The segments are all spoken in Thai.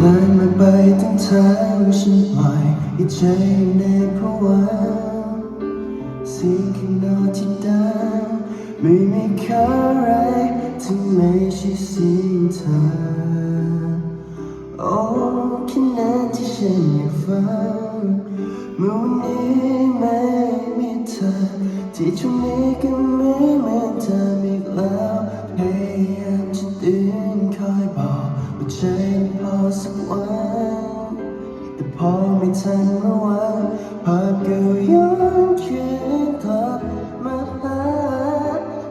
ทานมาไปทั้งทางฉันปล่อยให้ใจอยู่ในภวังสียงข้างนอกที่ดังไม่มีค่าอะไรที่ไม่ใช่สียงเธอโอ้แค่นั้นที่ฉันอยากฟังเมื่อวันนี้ไม่มีเธอที่ตรงนี้ก็ไม่เหมือนเดิมอีกแล้ว พอไม่ทันระวังภาพก็ย้อนคืนกลับมาหา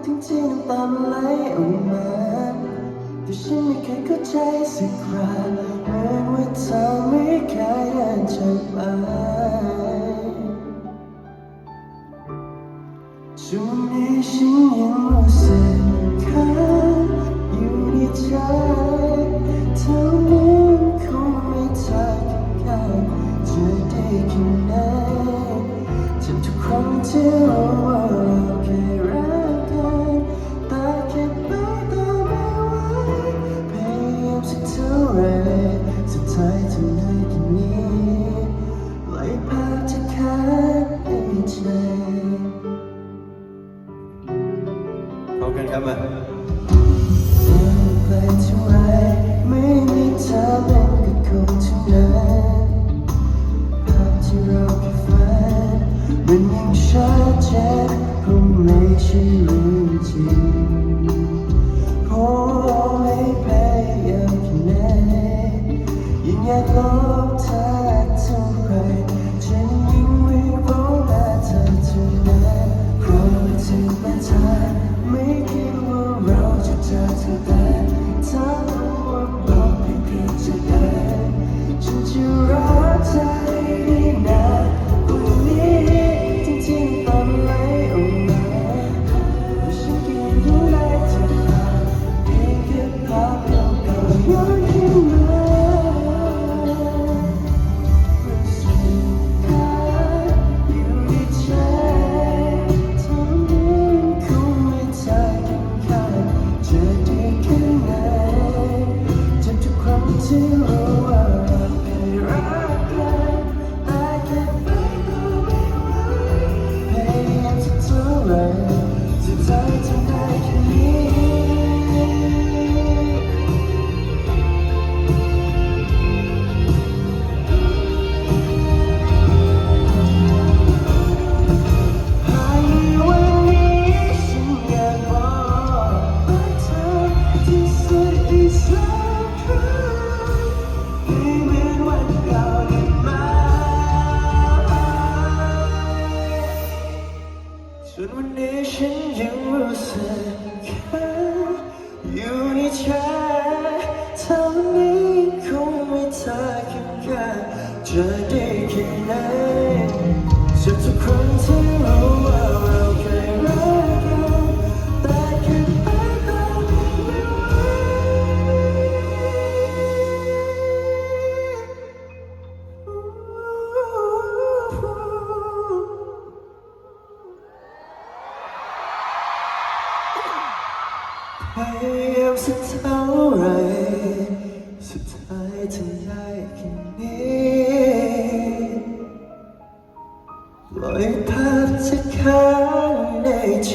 ทั้งที่น้ำตาไหลออกมาแต่ฉันไม่เคยเข้าใจสักคราเหมือนว่าเธอไม่เคยเดินจากไปช่วงนี้ฉันยังรู้สึกค้างอยู่ในใจ ครับมาไปเท่าไรไม่มีเธอเป็นกับคนเท่านั้นภาพที่เราเคยฝันมันยังชัดเจนคงไม่ใช่เรื่องจริงขอให้พยา ฉันยังรู้สึกแค่อยู่ในใจเท่านี้คงไม่เธอแค่แค่จะได้แค่ไหนจะทุกครั้งที่ สักเท่าไรสุดท้ายทำได้แค่นี้ปล่อยภาพจะค้างในใจ